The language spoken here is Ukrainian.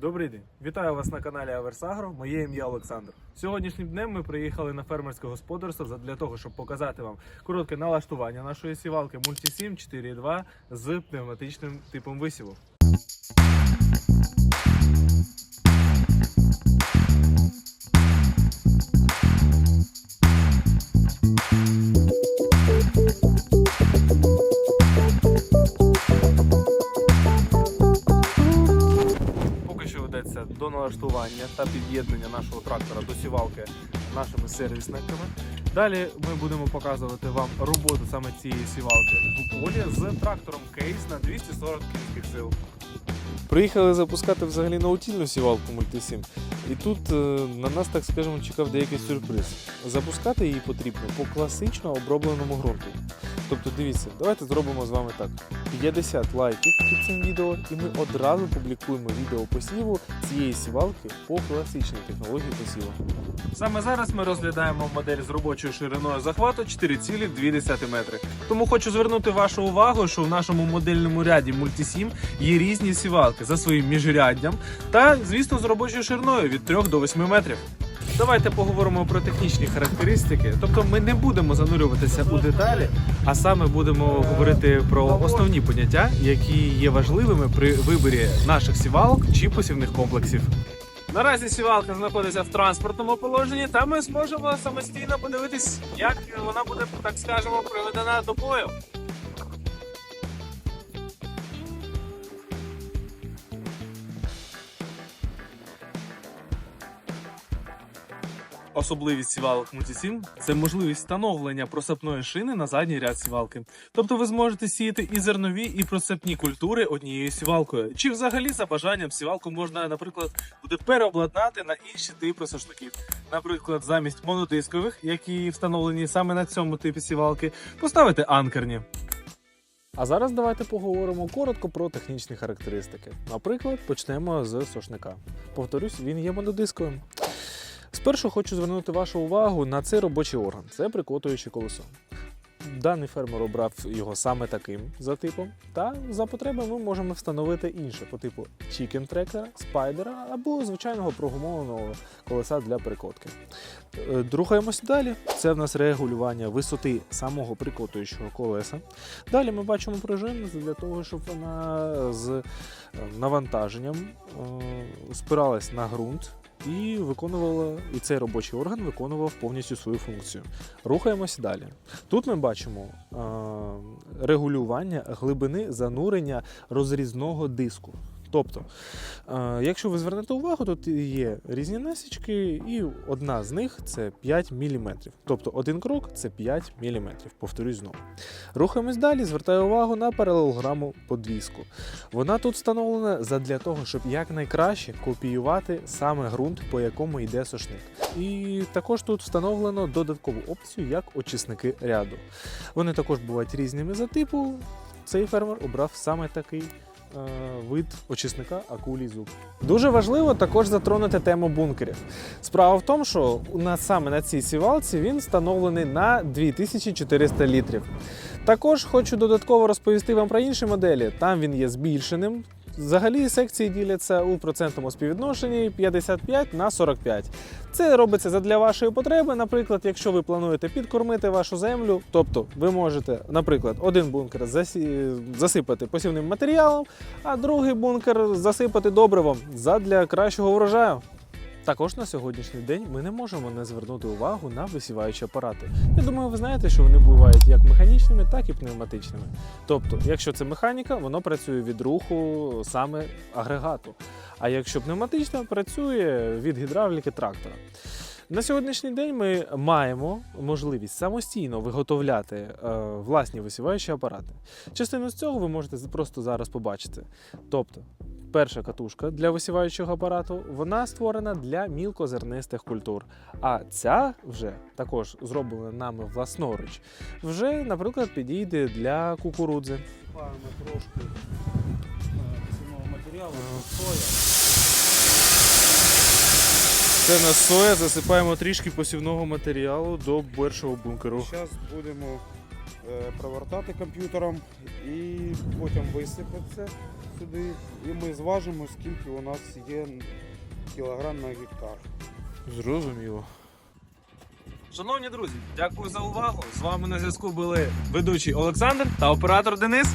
Добрий день, вітаю вас на каналі Аверсагро. Моє ім'я Олександр. Сьогоднішнім днем ми приїхали на фермерське господарство для того, щоб показати вам коротке налаштування нашої сівалки Multisim 4.2 з пневматичним типом висіву. Налаштування та під'єднання нашого трактора до сівалки нашими сервісниками. Далі ми будемо показувати вам роботу саме цієї сівалки в полі з трактором кейс на 240 кінських сил. Приїхали запускати взагалі наутільну сівалку Multisim. І тут е, на нас, так скажемо, чекав деякий сюрприз. Запускати її потрібно по класично обробленому ґрунту. Тобто, дивіться, давайте зробимо з вами так: 50 лайків під цим відео, і ми одразу публікуємо відео посіву цієї сівалки по класичній технології посіву. Саме зараз ми розглядаємо модель з робочою шириною захвату 4,2 метри. Тому хочу звернути вашу увагу, що в нашому модельному ряді Multisim є різні сівалки за своїм міжряддям та, звісно, з робочою шириною від 3 до 8 метрів. Давайте поговоримо про технічні характеристики. Тобто ми не будемо занурюватися у деталі, а саме будемо говорити про основні поняття, які є важливими при виборі наших сівалок чи посівних комплексів. Наразі сівалка знаходиться в транспортному положенні, та ми зможемо самостійно подивитись, як вона буде, так скажемо, приведена до бою. Особливість сівалок Multisim – це можливість встановлення просипної шини на задній ряд сівалки. Тобто ви зможете сіяти і зернові, і просипні культури однією сівалкою. Чи взагалі за бажанням сівалку можна, наприклад, буде переобладнати на інші типи сошників. Наприклад, замість монодискових, які встановлені саме на цьому типі сівалки, поставити анкерні. А зараз давайте поговоримо коротко про технічні характеристики. Наприклад, почнемо з сошника. Повторюсь, він є монодисковим. Спершу хочу звернути вашу увагу на цей робочий орган це прикотуюче колесо. Даний фермер обрав його саме таким за типом, та за потреби ми можемо встановити інше по типу Chicken Tracker, Spider або звичайного прогумованого колеса для прикотки. Е, Рухаємося далі. Це в нас регулювання висоти самого прикотуючого колеса. Далі ми бачимо пружину для того, щоб вона з е, навантаженням е, спиралась на ґрунт і виконувала, і цей робочий орган виконував повністю свою функцію. Рухаємося далі. Тут ми бачимо регулювання глибини занурення розрізного диску. Тобто, е, якщо ви звернете увагу, тут є різні насічки, і одна з них це 5 мм. Тобто один крок це 5 мм. Повторюсь знову. Рухаємось далі, звертаю увагу на паралелограму подвіску. Вона тут встановлена задля того, щоб якнайкраще копіювати саме ґрунт, по якому йде сошник. І також тут встановлено додаткову опцію як очисники ряду. Вони також бувають різними за типу. Цей фермер обрав саме такий вид очисника акулій зуб. Дуже важливо також затронути тему бункерів. Справа в тому, що у нас саме на цій сівалці він встановлений на 2400 літрів. Також хочу додатково розповісти вам про інші моделі. Там він є збільшеним. Взагалі секції діляться у процентному співвідношенні 55 на 45. Це робиться задля вашої потреби. Наприклад, якщо ви плануєте підкормити вашу землю, тобто ви можете, наприклад, один бункер засипати посівним матеріалом, а другий бункер засипати добривом задля кращого врожаю. Також на сьогоднішній день ми не можемо не звернути увагу на висіваючі апарати. Я думаю, ви знаєте, що вони бувають як механічними, так і пневматичними. Тобто, якщо це механіка, воно працює від руху саме агрегату. А якщо пневматично, працює від гідравліки трактора. На сьогоднішній день ми маємо можливість самостійно виготовляти е, власні висіваючі апарати. Частину з цього ви можете просто зараз побачити. Тобто, перша катушка для висіваючого апарату вона створена для мілкозернистих культур. А ця вже також зроблена нами власноруч, вже, наприклад, підійде для кукурудзи. Трошки посівного матеріалу, соя. Це на соя засипаємо трішки посівного матеріалу до першого бункеру. Зараз будемо е, провертати комп'ютером і потім висипати це сюди і ми зважимо, скільки у нас є кілограм на гектар. Зрозуміло. Шановні друзі, дякую за увагу. З вами на зв'язку були ведучий Олександр та оператор Денис.